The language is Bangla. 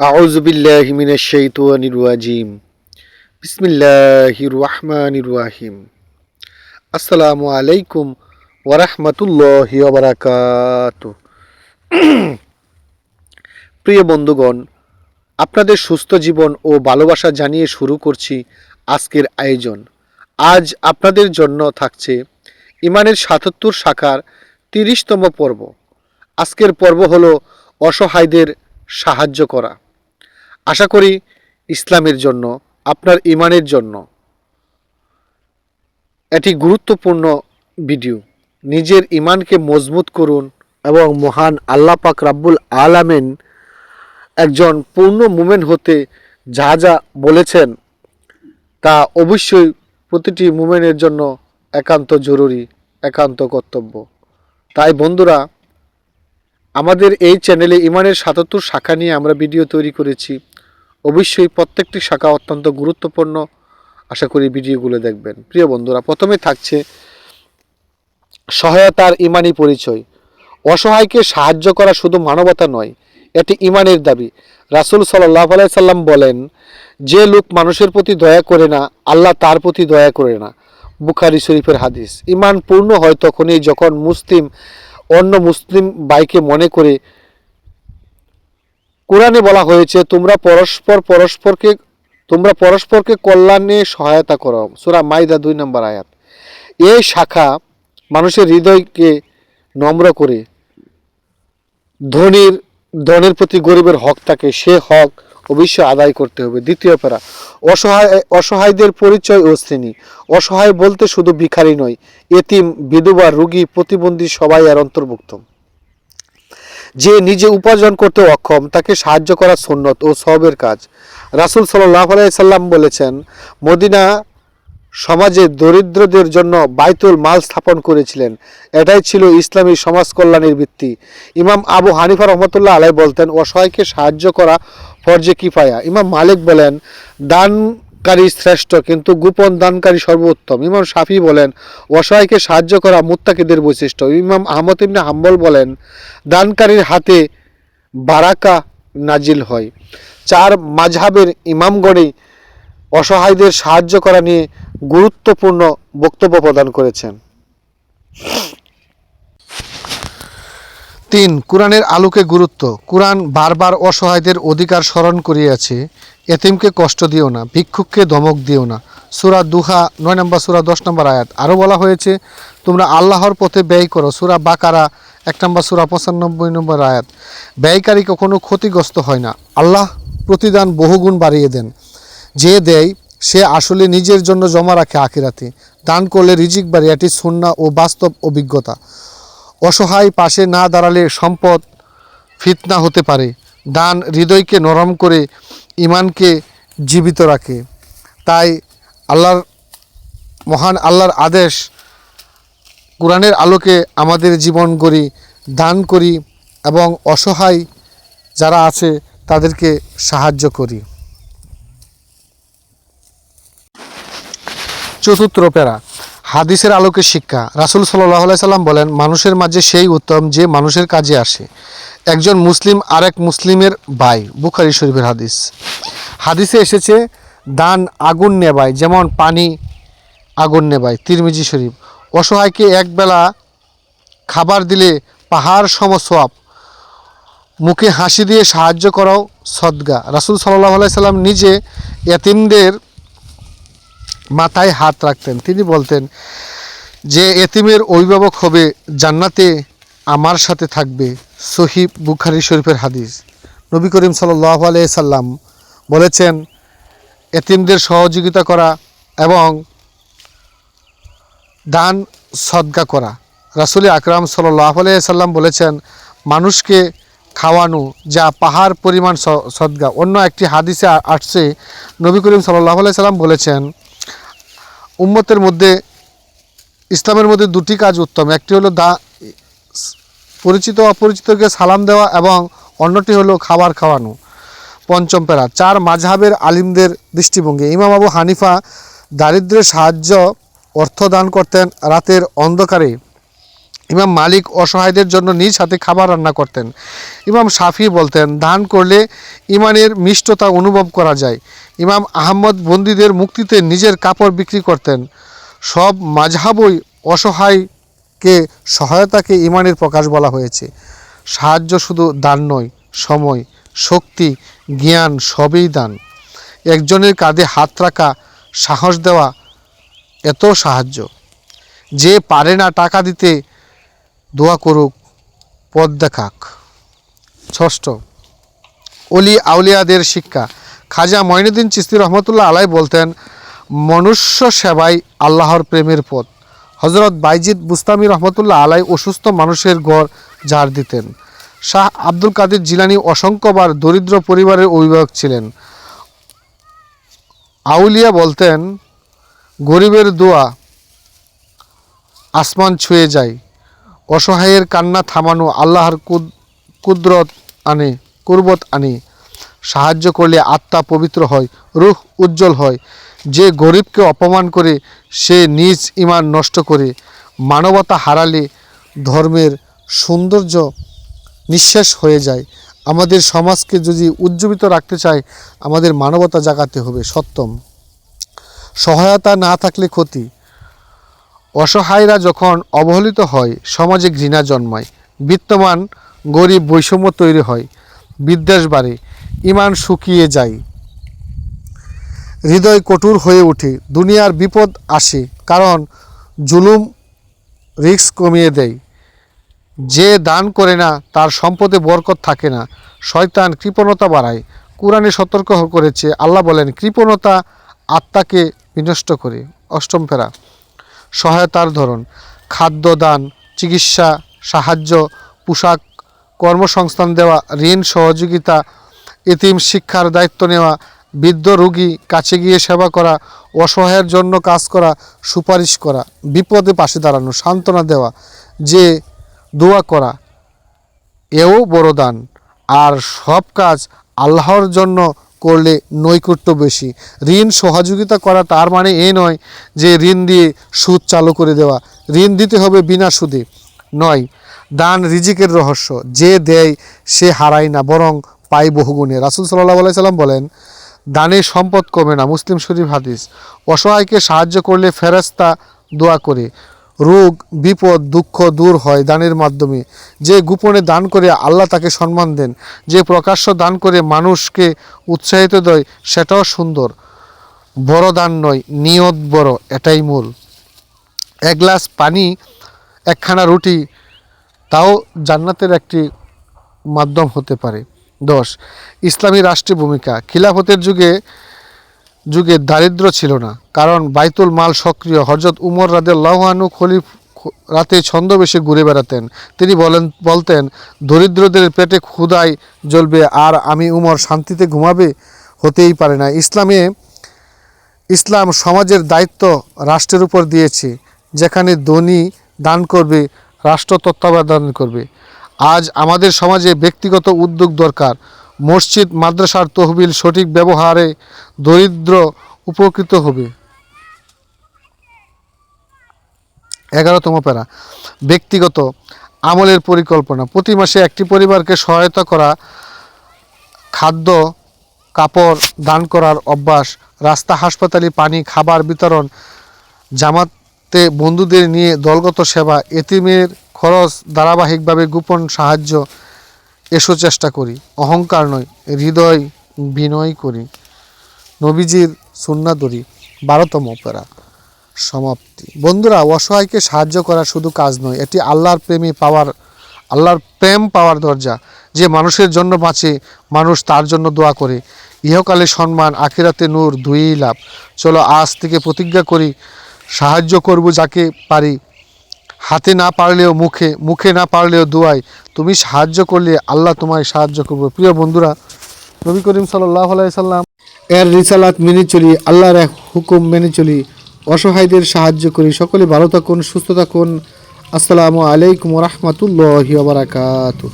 আউজবিল্লাহিমিনাশাইতুয়ানিরাজিম বিসমিল্লাহির রহমানির রাহিম। আসসালামু আলাইকুম ওরহমতুল্লাহ বারাকাত প্রিয় বন্ধুগণ, আপনাদের সুস্থ জীবন ও ভালোবাসা জানিয়ে শুরু করছি আজকের আয়োজন। আজ আপনাদের জন্য থাকছে ইমানের সাতাত্তর শাখার তিরিশতম পর্ব। আজকের পর্ব হলো অসহায়দের সাহায্য করা। আশা করি ইসলামের জন্য, আপনার ইমানের জন্য এটি গুরুত্বপূর্ণ ভিডিও। নিজের ইমানকে মজবুত করুন এবং মহান আল্লাহ পাক রাব্বুল আলামিন একজন পূর্ণ মুমেন হতে যা যা বলেছেন তা অবশ্যই প্রতিটি মুমেনের জন্য একান্ত জরুরি, একান্ত কর্তব্য। তাই বন্ধুরা, আমাদের এই চ্যানেলে ইমানের সাতাত্তর শাখা নিয়ে আমরা ভিডিও তৈরি করেছি। অবশ্যই প্রত্যেকটি শাখা অত্যন্ত গুরুত্বপূর্ণ। আশা করি ভিডিওগুলো দেখবেন। প্রিয় বন্ধুরা, প্রথমে থাকছে সহায়তার ইমানি পরিচয়। অসহায়কে সাহায্য করা শুধু মানবতা নয়, এটি ইমানের দাবি। রাসুল সাল্লাহ সাল্লাম বলেন, যে লোক মানুষের প্রতি দয়া করে না, আল্লাহ তার প্রতি দয়া করে না। বুখারি শরীফের হাদিস। ইমান পূর্ণ হয় তখনই যখন মুসলিম অন্য মুসলিম বাইকে মনে করে কোরআনে বলা হয়েছে, তোমরা পরস্পর পরস্পরকে, তোমরা পরস্পরকে কল্যাণে সহায়তা করো। সুরা মাইদা দুই নম্বর আয়াত। এই শাখা মানুষের হৃদয়কে নম্র করে, ধনীর, ধনের প্রতি গরিবের হক থাকে সে হক অবশ্যই আদায় করতে হবে। দ্বিতীয় প্যারা, অসহায়, অসহায়দের পরিচয় ও শ্রেণি। অসহায় বলতে শুধু ভিখারি নয়, এতিম, বিধবা, রুগী, প্রতিবন্ধী সবাই আর অন্তর্ভুক্ত। যে নিজে উপার্জন করতে অক্ষম, তাকে সাহায্য করা সুন্নত ও সবের কাজ। রাসুল সাল্লাহ সাল্লাম বলেছেন, মদিনা সমাজে দরিদ্রদের জন্য বাইতুল মাল স্থাপন করেছিলেন। এটাই ছিল ইসলামী সমাজ কল্যাণের ভিত্তি। ইমাম আবু হানিফা রহমতুল্লাহ আলাই বলতেন, অসহায়কে সাহায্য করা ফরজে কিফায়া। ইমাম মালিক বলেন দানকারী শ্রেষ্ঠ, কিন্তু গোপন দানকারী সর্বোত্তম। ইমাম শাফি বলেন, অসহায়কে সাহায্য করা মুত্তাকিদের বৈশিষ্ট্য। ইমাম আহমদ ইবনে হাম্বল বলেন, দানকারীর হাতে বারাকা নাজিল হয়। চার মাঝহাবের ইমামগণেই অসহায়দের সাহায্য করা নিয়ে গুরুত্বপূর্ণ বক্তব্য প্রদান করেছেন। তিন, কোরআনের আলোকে গুরুত্ব। কোরআন বারবার অসহায়দের অধিকার স্মরণ করিয়াছে। এতিমকে কষ্ট দিও না, ভিক্ষুককে ধমক দিও না। সুরা দুহা, নয় নম্বর সুরা, দশ নম্বর আয়াত। আরও বলা হয়েছে, তোমরা আল্লাহর পথে ব্যয় করো। সুরা বাকারা, এক নম্বর সুরা, পঁচানব্বই নম্বর আয়াত। ব্যয়কারী কখনো ক্ষতিগ্রস্ত হয় না। আল্লাহ প্রতিদান বহুগুণ বাড়িয়ে দেন। যে দেয়, সে আসলে নিজের জন্য জমা রাখে আখিরাতে। দান করলে রিজিক বাড়ি এটি সুন্না ও বাস্তব অভিজ্ঞতা। অসহায় পাশে না দাঁড়ালে সম্পদ ফিতনা হতে পারে। দান হৃদয়কে নরম করে ইমানকে জীবিত রাখে। তাই আল্লাহর মহান আল্লাহর আদেশ কোরআনের আলোকে আমাদের জীবন গড়ি, দান করি এবং অসহায় যারা আছে তাদেরকে সাহায্য করি। চতুর্থ প্যারা, হাদিসের আলোকে শিক্ষা। রাসুল সাল্লাহ সাল্লাম বলেন, মানুষের মাঝে সেই উত্তম যে মানুষের কাজে আসে। একজন মুসলিম আরেক মুসলিমের ভাই, বুখারি শরীফের হাদিস। হাদিসে এসেছে, দান আগুন নেবায় যেমন পানি আগুন নেবায় তিরমিজি শরীফ, অসহায়কে একবেলা খাবার দিলে পাহাড় সম সোয়াব, মুখে হাসি দিয়ে সাহায্য করাও সদ্গা। রাসুল সাল্লাহ সাল্লাম নিজে এতিমদের মাথায় হাত রাখতেন। তিনি বলতেন যে, এতিমের অভিভাবক হবে জান্নাতে আমার সাথে থাকবে সহিব বুখারি শরীফের হাদিস। নবী করিম সাল্লাহ সাল্লাম বলেছেন, এতিমদের সহযোগিতা করা এবং দান সদগা করা। রাসুল আকরাম সাল্লাহ সাল্লাম বলেছেন, মানুষকে খাওয়ানো যা পাহাড় পরিমাণ সদগা। অন্য একটি হাদিসে আসছে, নবী করিম সাল্লাহ সাল্লাম বলেছেন, উম্মতের মধ্যে, ইসলামের মধ্যে দুটি কাজ উত্তম। একটি হলো দা পরিচিত অপরিচিতকে সালাম দেওয়া এবং অন্যটি হলো খাবার খাওয়ানো। পঞ্চম প্যারা, চার মাঝহাবের আলিমদের দৃষ্টিভঙ্গি। ইমাম আবু হানিফা দারিদ্রের সাহায্য অর্থ দান করতেন রাতের অন্ধকারে। ইমাম মালিক অসহায়দের জন্য নিজ হাতে খাবার রান্না করতেন। ইমাম সাফি বলতেন, দান করলে ইমানের মিষ্টতা অনুভব করা যায়। ইমাম আহম্মদ বন্দীদের মুক্তিতে নিজের কাপড় বিক্রি করতেন। সব মাঝহাবই অসহায়কে সহায়তাকে ইমানের প্রকাশ বলা হয়েছে। সাহায্য শুধু দান নয়, সময়, শক্তি, জ্ঞান সবই দান। একজনের কাঁধে হাত রাখা, সাহস দেওয়া, এত সাহায্য। যে পারে না টাকা দিতে, দোয়া করুক, পথ দেখাক। ষষ্ঠ, অলি আউলিয়াদের শিক্ষা। খাজা মঈনুদ্দিন চিস্তি রহমতুল্লাহ আলাই বলতেন, মনুষ্য সেবাই আল্লাহর প্রেমের পথ। হজরত বাইজিদ বুস্তামি রহমতুল্লাহ আলাই অসুস্থ মানুষের গড় ঝাড় দিতেন। শাহ আব্দুল কাদের জিলানি অসংখ্যবার দরিদ্র পরিবারের অভিভাবক ছিলেন। আউলিয়া বলতেন, গরিবের দোয়া আসমান ছুঁয়ে যায়, অসহায়ের কান্না থামানো আল্লাহর কুদ- কুদরত আনে, কুরবত আনে। সাহায্য করলে আত্মা পবিত্র হয়, রূহ উজ্জ্বল হয়। যে গরিবকে অপমান করে সে নিজ ইমান নষ্ট করে মানবতা হারালে ধর্মের সৌন্দর্য নিঃশেষ হয়ে যায়। আমাদের সমাজকে যদি উজ্জীবিত রাখতে চাই আমাদের মানবতা জাগাতে হবে, সত্যম। সহায়তা না থাকলে ক্ষতি। অসহায়রা যখন অবহেলিত হয়, সমাজে ঘৃণা জন্মায়। বিত্তমান গরিব বৈষম্য তৈরি হয়, বিদ্বেষ বাড়ে, ইমান শুকিয়ে যায়। হৃদয় কঠোর হয়ে ওঠে দুনিয়ার বিপদ আসে, কারণ জুলুম রিস্ক কমিয়ে দেয়। যে দান করে না, তার সম্পদে বরকত থাকে না। শয়তান কৃপণতা বাড়ায়। কোরআনে সতর্ক করেছে, আল্লাহ বলেন, কৃপণতা আত্মাকে বিনষ্ট করে। অষ্টম ফেরা সহায়তার ধরন, খাদ্য দান, চিকিৎসা, সাহায্য, পোশাক, কর্মসংস্থান দেওয়া, ঋণ, সহযোগিতা, এতিম শিক্ষার দায়িত্ব নেওয়া বৃদ্ধ রোগী কাছে গিয়ে সেবা করা, অসহায়ের জন্য কাজ করা, সুপারিশ করা, বিপদে পাশে দাঁড়ানো, সান্ত্বনা দেওয়া, যে দোয়া করা, এও বড় দান। আর সব কাজ আল্লাহর জন্য করলে নৈকট্য বেশি। ঋণ সহযোগিতা করা তার মানে এ নয় যে ঋণ দিয়ে সুদ চালু করে দেওয়া। ঋণ দিতে হবে বিনা সুদে। নয়, দান রিজিকের রহস্য। যে দেয় সে হারায় না, বরং পায় বহুগুণে। রাসুল সাল্লাহ সাল্লাম বলেন দানে সম্পদ কমে না। মুসলিম শরীফ হাদিস। অসহায়কে সাহায্য করলে ফেরেস্তা দোয়া করে। রোগ, বিপদ, দুঃখ দূর হয় দানের মাধ্যমে। যে গোপনে দান করে আল্লাহ তাকে সম্মান দেন। যে প্রকাশ্য দান করে মানুষকে উৎসাহিত দেয়, সেটাও সুন্দর। বড় দান নয়, নিয়ত বড়, এটাই মূল। এক গ্লাস পানি, একখানা রুটি, তাও জান্নাতের একটি মাধ্যম হতে পারে। দশ, ইসলামী রাষ্ট্রের ভূমিকা। খিলাফতের যুগে যুগে দারিদ্র ছিল না, কারণ বাইতুল মাল সক্রিয়। হজরত উমর রাদের লাহানু খলিফ রাতে ছন্দবেশে ঘুরে বেড়াতেন। তিনি বলেন, বলতেন, দরিদ্রদের পেটে ক্ষুদাই জ্বলবে, আর আমি উমর শান্তিতে ঘুমাবে হতেই পারে না। ইসলামে, ইসলাম সমাজের দায়িত্ব রাষ্ট্রের উপর দিয়েছে, যেখানে ধনী দান করবে, রাষ্ট্র তত্ত্বাবধান করবে। আজ আমাদের সমাজে ব্যক্তিগত উদ্যোগ দরকার। মসজিদ, মাদ্রাসার তহবিল সঠিক ব্যবহারে দরিদ্র উপকৃত হবে। এগারোতম প্যারা, ব্যক্তিগত আমলের পরিকল্পনা। প্রতি মাসে একটি পরিবারকে সহায়তা করা, খাদ্য, কাপড় দান করার অভ্যাস, রাস্তা, হাসপাতালে পানি, খাবার বিতরণ, জামাতে বন্ধুদের নিয়ে দলগত সেবা, এতিমের খরচ ধারাবাহিকভাবে গোপন সাহায্য, এসো চেষ্টা করি। অহংকার নয় হৃদয় বিনয় করি। নবীজির সুন্নাদরি বারোতম অপেরা। সমাপ্তি। বন্ধুরা, অসহায়কে সাহায্য করা শুধু কাজ নয়, এটি আল্লাহর প্রেমে পাওয়ার, আল্লাহর প্রেম পাওয়ার দরজা। যে মানুষের জন্য বাঁচে, মানুষ তার জন্য দোয়া করে। ইহকালে সম্মান, আখিরাতে নূর, দুইই লাভ। চলো আজ থেকে প্রতিজ্ঞা করি, সাহায্য করব যাকে পারি হাতে না পারলেও মুখে মুখে না পারলেও দোয়াই তুমি সাহায্য করলে আল্লাহ তোমায় সাহায্য করব। প্রিয় বন্ধুরা, নবী করিম সাল্লাম এর রিসালাত মেনে চলি, আল্লাহর এক হুকুম মেনে চলি। অসহায়দের সাহায্য করি। সকলে ভালো থাকুন, সুস্থ থাকুন। আসসালামু আলাইকুম রহমতুল্লাহ বারাকাতু